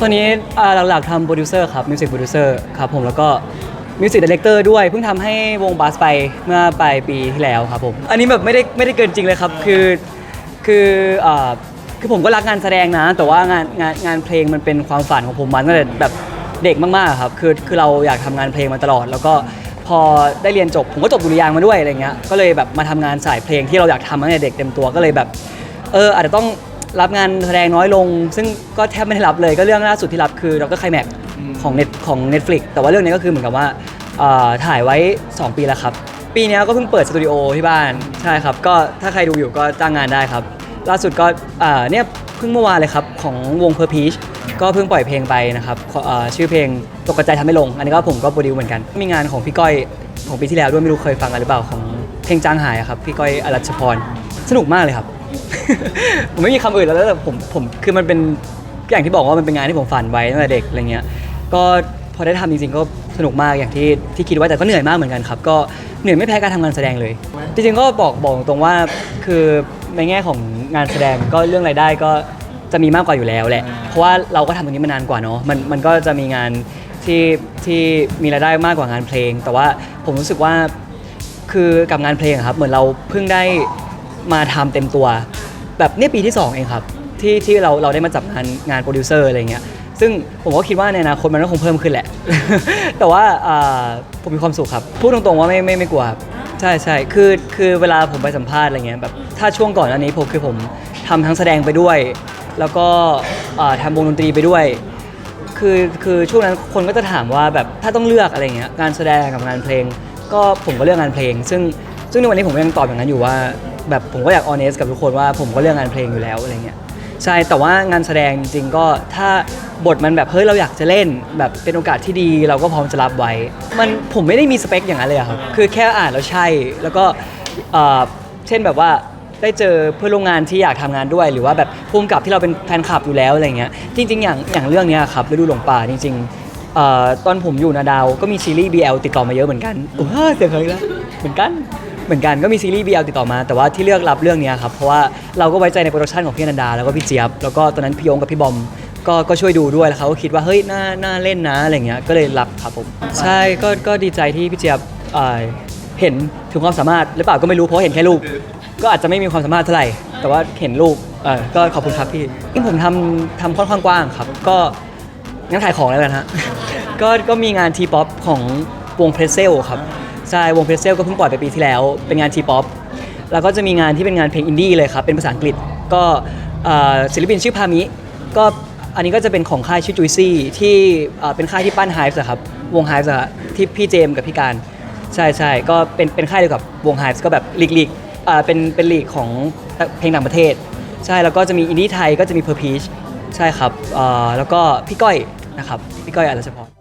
ตอนนี้อ่าหลักๆทำโปรดิวเซอร์ครับมิวสิกโปรดิวเซอร์ครับผมแล้วก็มิวสิกดีเลกเตอร์ด้วยเพิ่งทำให้วงบัสไปเมื่อปลายปีที่แล้วครับผมอันนี้แบบไม่ได้ไม่ได้เกินจริงเลยครับคือคืออ่าคือผมก็รักงานแสดงนะ แต่ว่างานงานงานเพลงมันเป็นความฝันของผมมาตั้งแต่แบบเด็กมากๆครับคือคือเราอยากทำงานเพลงมาตลอด แล้วก็พอได้เรียนจบผมก็จบดุริยางค์มาด้วยอะไรเงี้ยก็เลยแบบมาทำงานสายเพลงที่เราอยากทำตั้งแต่เด็กเต็มตัวก็เลยแบบ เอออาจจะต้อง รับงานแสดงน้อยลง ซึ่งก็แทบไม่ได้รับเลยก็เรื่องล่าสุดที่รับคือดรไคลแม็กของเน็ตของ Netflix แต่ว่าเรื่องนี้ก็คือเหมือนกับว่าเอ่อถ่ายไว้ 2 ปีแล้วครับ ปีนี้ก็เพิ่งเปิดสตูดิโอที่บ้านใช่ครับก็ถ้าใครดูอยู่ก็จ้างงานได้ครับ ล่าสุดก็อ่าเนี่ยเพิ่งเมื่อวานเลยครับ ของวงเพอร์พีชก็เพิ่งปล่อยเพลงไปนะครับขออ่าชื่อเพลงตกกระจายทำไม่ลง อันนี้ก็ผมก็โปรดิวเหมือนกัน มีงานของพี่ก้อยของปีที่แล้วด้วยไม่รู้เคยฟังกันหรือเปล่าของเพลงจางหายอะครับพี่ก้อยอรัชพรสนุกมากเลยครับ ผมไม่มีคำอื่นแล้วแต่ผมผมคือมันเป็นอย่างที่บอกว่ามันเป็นงานที่ผมฝันไว้ตั้งแต่เด็กอะไรเงี้ยก็พอได้ทำจริงๆก็สนุกมากอย่างที่ที่คิดไว้แต่ก็เหนื่อยมากเหมือนกันครับ ก็เหนื่อยไม่แพ้การทำงานแสดงเลย จริงๆก็บอกบอกตรงว่าคือในแง่ของงานแสดงก็เรื่องรายได้ก็จะมีมากกว่าอยู่แล้วแหละ เพราะว่าเราก็ทำตรงนี้มานานกว่าเนาะมันมันก็จะมีงานที่ที่มีรายได้มากกว่างานเพลง แต่ว่าผมรู้สึกว่า คือกับงานเพลงอะครับเหมือนเราเพิ่งได้ มาทำเต็มตัว แบบเนี่ยปีที่ 2 เองครับ ที่ที่เราเราได้มาจับงานงานโปรดิวเซอร์อะไรเงี้ยซึ่งผมก็คิดว่าในอนาคตมันก็คงเพิ่มขึ้นแหละ แต่ว่าผมมีความสุขครับ พูดตรงๆว่าไม่ไม่ไม่กลัวครับใช่ใช่คือคือเวลาผมไปสัมภาษณ์อะไรเงี้ยแบบถ้าช่วงก่อนอันนี้ผมคือผมทำทั้งแสดงไปด้วย แล้วก็อ่าทำวงดนตรีไปด้วย คือคือช่วงนั้นคนก็จะถามว่าแบบถ้าต้องเลือกอะไรเงี้ยการแสดงกับงานเพลง ก็ผมก็เลือกงานเพลง ซึ่งซึ่งในวันนี้ผมยังตอบอย่างนั้นอยู่ว่า แบบผมก็อยากออเนสกับทุกคนว่าผมก็เลือกงานเพลงอยู่แล้วอะไรเงี้ยใช่แต่ว่างานแสดงจริงๆก็ถ้าบทมันแบบเฮ้ยเราอยากจะเล่น แบบเป็นโอกาสที่ดีเราก็พร้อมจะรับไว้ มันผมไม่ได้มีสเปคอย่างนั้นเลยอะครับคือแค่อ่านแล้วใช่แล้วก็เอ่อเช่นแบบว่าได้เจอเพื่อนร่วมงานที่อยากทำงานด้วย หรือว่าแบบภูมิกับที่เราเป็นแฟนคลับอยู่แล้วอะไรเงี้ยจริง ๆ อย่างอย่างเรื่องเนี้ยครับฤดูหลงป่าจริงๆเอ่อตอนผมอยู่นาดาวก็มีซีรีส์ BL ติดต่อมาเยอะเหมือนกันโอ้โหเสียงเคยแล้วเหมือนกัน เหมือนกันก็มีซีรีส์ BL ติดต่อมา แต่ว่าที่เลือกรับเรื่องเนี้ยครับเพราะว่าเราก็ไว้ใจในโปรดักชันของพี่อนันดาแล้วก็พี่เจี๊ยบแล้วก็ตอนนั้นพี่ยงกับพี่บอมก็ก็ช่วยดูด้วยแล้วเขาก็คิดว่าเฮ้ยน่าน่าเล่นนะอะไรเงี้ยก็เลยรับครับผมใช่ก็ก็ดีใจที่พี่เจี๊ยบเอ่อเห็นถึงความสามารถหรือเปล่าก็ไม่รู้เพราะเห็นแค่รูปก็อาจจะไม่มีความสามารถเท่าไหร่ แต่ว่าเห็นรูปเออก็ขอบคุณครับพี่ที่ผมทำทำค่อนข้างกว้างครับ ก็งั้นขายของแล้วกันฮะก็ก็มีงานทีป๊อปของวงเพรสเซลครับ ใช่วงเพรสเซลก็เพิ่งปล่อยไปปีที่แล้ว เป็นงานทีป๊อปแล้วก็จะมีงานที่เป็นงานเพลงอินดี้เลยครับ เป็นภาษาอังกฤษก็ศิลปินชื่อพามิ ก็อันนี้ก็จะเป็นของค่ายชื่อจุยซี่ที่เป็นค่ายที่ปั้นไฮฟ์ครับวงไฮฟ์ที่พี่เจมกับพี่การใช่ใช่ก็เป็นเป็นค่ายเดียวกับวงไฮฟ์ก็แบบลีกลีกเป็นเป็นลีกของเพลงต่างประเทศ ใช่แล้วก็จะมีอินดี้ไทยก็จะมีเพอร์พีชใช่ครับแล้วก็พี่ก้อยนะครับพี่ก้อยอรัชพร